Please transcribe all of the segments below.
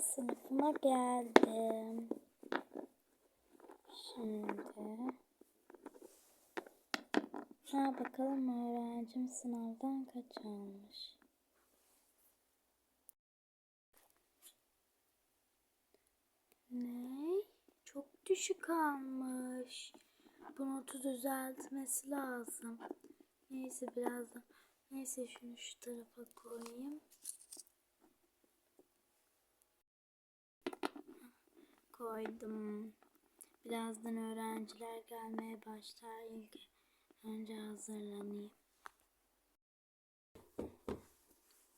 Sınıfıma geldim. Şimdi. Ha bakalım öğrencim sınavdan kaç almış. Ne? Çok düşük almış. Bu notu düzeltmesi lazım. Neyse birazdan. Neyse şunu şu tarafa koyayım. Koydum. Birazdan öğrenciler gelmeye başlar. İlk önce hazırlanayım.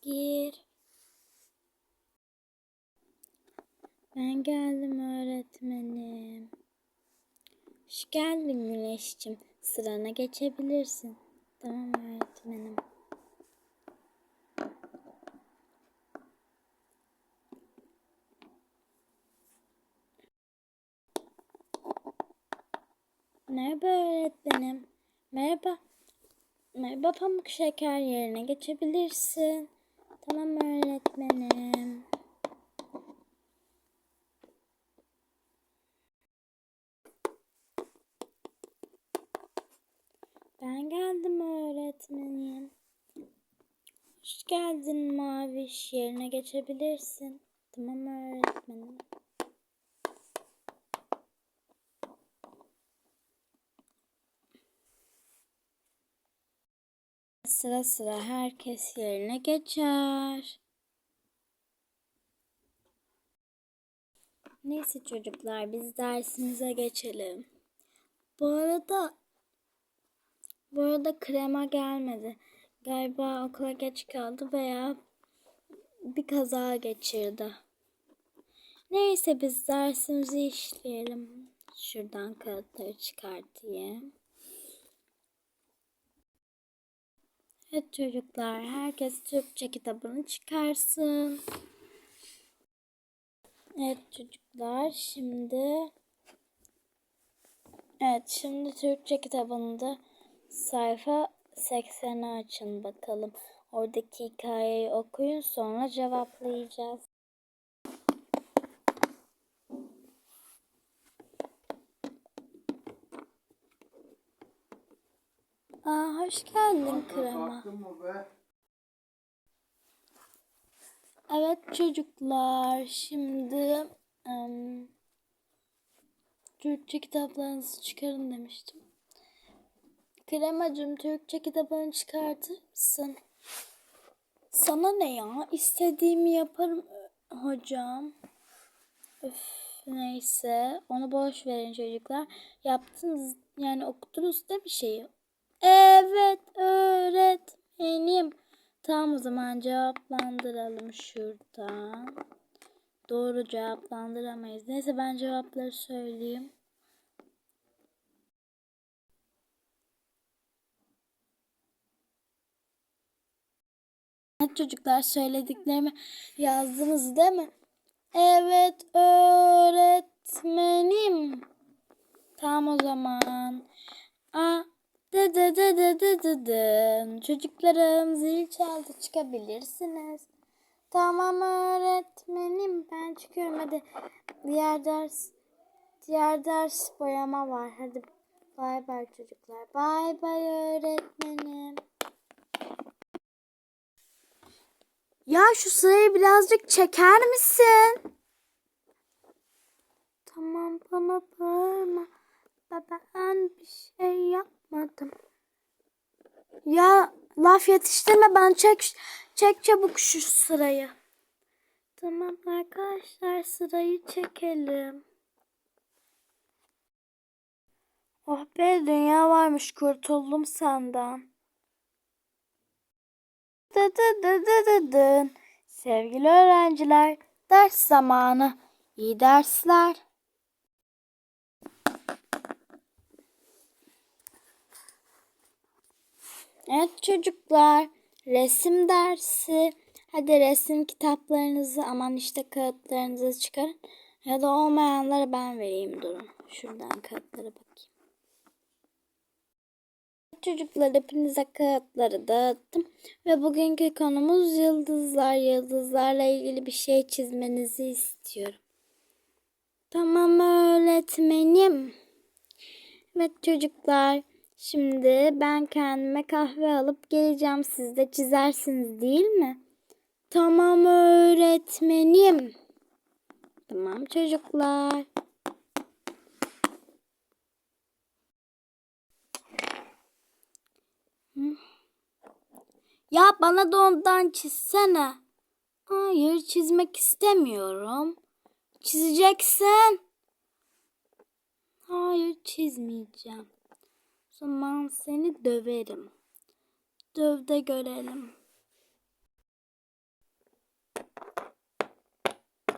Gir. Ben geldim öğretmenim. Hoş geldin Güneş'cim. Sırana geçebilirsin. Tamam öğretmenim. Merhaba öğretmenim. Merhaba. Merhaba pamuk şeker yerine geçebilirsin. Tamam öğretmenim. Ben geldim öğretmenim. Hoş geldin Maviş. Yerine geçebilirsin. Tamam öğretmenim. Sıra sıra herkes yerine geçer. Neyse çocuklar biz dersimize geçelim. Bu arada bu arada krema gelmedi. Galiba okula geç kaldı veya bir kaza geçirdi. Neyse biz dersimizi işleyelim. Şuradan kağıtları çıkartayım. Evet çocuklar herkes Türkçe kitabını çıkarsın. Evet çocuklar şimdi Evet şimdi Türkçe kitabında sayfa 80'i açın bakalım. Oradaki hikayeyi okuyun sonra cevaplayacağız. Aa, hoş geldin krema. Evet çocuklar şimdi em, Türkçe kitaplarınızı çıkarın demiştim. Kremacığım Türkçe kitabını çıkartır mısın? Sana ne ya? İstediğimi yaparım hocam. Öf, neyse onu boş verin çocuklar. Yaptınız yani okudunuz da bir şeyi. Evet öğretmenim. Tamam o zaman cevaplandıralım şuradan. Doğru cevaplandıramayız. Neyse ben cevapları söyleyeyim. Evet çocuklar söylediklerimi yazdınız değil mi? Evet öğretmenim. Tamam o zaman. A dı dı dı dı dı dı. Çocuklarım zil çaldı çıkabilirsiniz. Tamam öğretmenim ben çıkıyorum hadi. Diğer ders diğer ders boyama var. Hadi bay bay çocuklar. Bay bay öğretmenim. Ya şu sırayı birazcık çeker misin? Tamam bana bağırma. Baba ben bir şey yapmadım. Ya laf yetiştirme ben çek çek çabuk şu sırayı. Tamam arkadaşlar sırayı çekelim. Oh be dünya varmış kurtuldum senden. Dı dı dı dı dı dın. Sevgili öğrenciler, ders zamanı. İyi dersler. Evet çocuklar, resim dersi. Hadi resim kitaplarınızı aman işte kağıtlarınızı çıkarın. Ya da olmayanları ben vereyim durun. Şuradan kağıtlara bakayım. Çocuklar hepinize kağıtları dağıttım. Ve bugünkü konumuz yıldızlar. Yıldızlarla ilgili bir şey çizmenizi istiyorum. Tamam öğretmenim. Evet çocuklar. Şimdi ben kendime kahve alıp geleceğim. Siz de çizersiniz değil mi? Tamam öğretmenim. Tamam çocuklar. Ya bana da ondan çizsene. Hayır çizmek istemiyorum. Çizeceksin. Hayır çizmeyeceğim. Zaman seni döverim. Döv de görelim.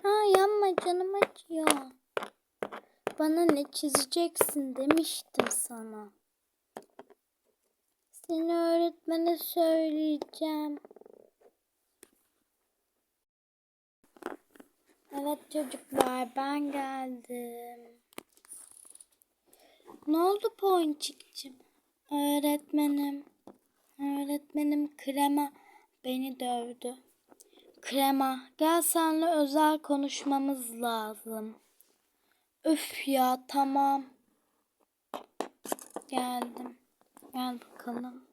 Ha yanma canım acıyor. Bana ne çizeceksin demiştim sana. Seni öğretmene söyleyeceğim. Evet çocuklar ben geldim. Ne oldu Ponçik'cim? Öğretmenim. Öğretmenim krema beni dövdü. Krema gel senle özel konuşmamız lazım. Üf ya tamam. Geldim. Gel bakalım.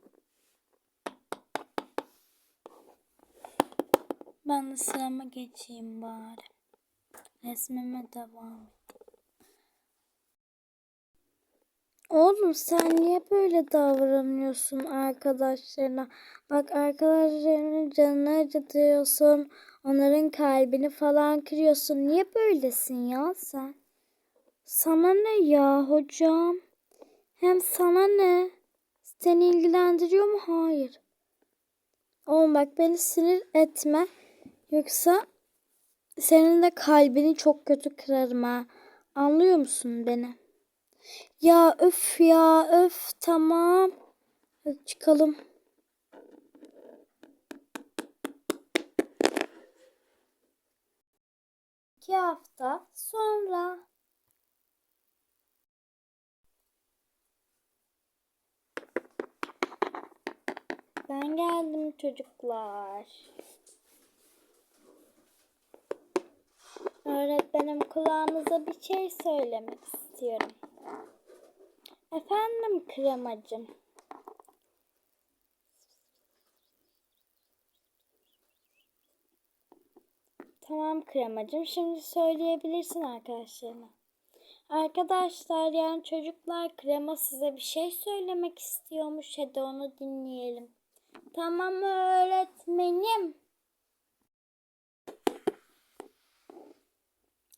Ben de sırama geçeyim bari. Resmime devam. Oğlum sen niye böyle davranıyorsun arkadaşlarına? Bak arkadaşlarının canını acıtıyorsun. Onların kalbini falan kırıyorsun. Niye böylesin ya sen? Sana ne ya hocam? Hem sana ne? Seni ilgilendiriyor mu? Hayır. Oğlum bak beni sinir etme. Yoksa senin de kalbini çok kötü kırarım ha. Anlıyor musun beni? Ya öf ya öf tamam. Hadi çıkalım. İki hafta sonra. Ben geldim çocuklar. Öğretmenim kulağınıza bir şey söylemek istiyorum. Efendim kremacım. Tamam kremacım. Şimdi söyleyebilirsin arkadaşlarına. Arkadaşlar yani çocuklar krema size bir şey söylemek istiyormuş. Hadi onu dinleyelim. Tamam öğretmenim.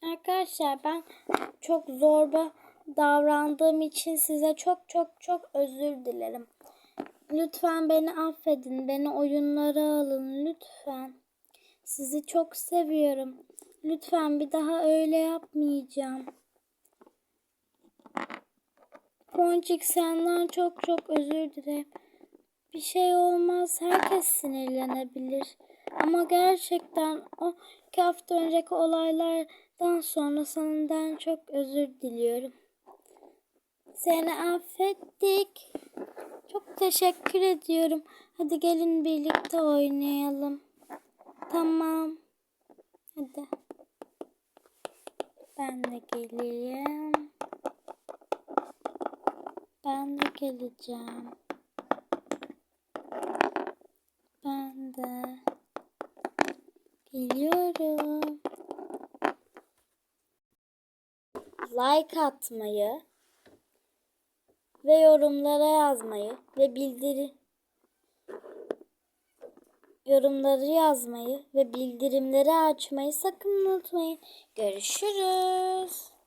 Arkadaşlar ben çok zorba davrandığım için size çok çok çok özür dilerim. Lütfen beni affedin. Beni oyunlara alın lütfen. Sizi çok seviyorum. Lütfen bir daha öyle yapmayacağım. Ponçik senden çok çok özür dilerim. Bir şey olmaz. Herkes sinirlenebilir. Ama gerçekten o iki hafta önceki olaylardan sonra senden çok özür diliyorum. Seni affettik. Çok teşekkür ediyorum. Hadi gelin birlikte oynayalım. Tamam. Hadi. Ben de geleyim. Ben de geleceğim. Ben de geliyorum. Like atmayı ve yorumlara yazmayı ve bildiri yorumları yazmayı ve bildirimleri açmayı sakın unutmayın. Görüşürüz.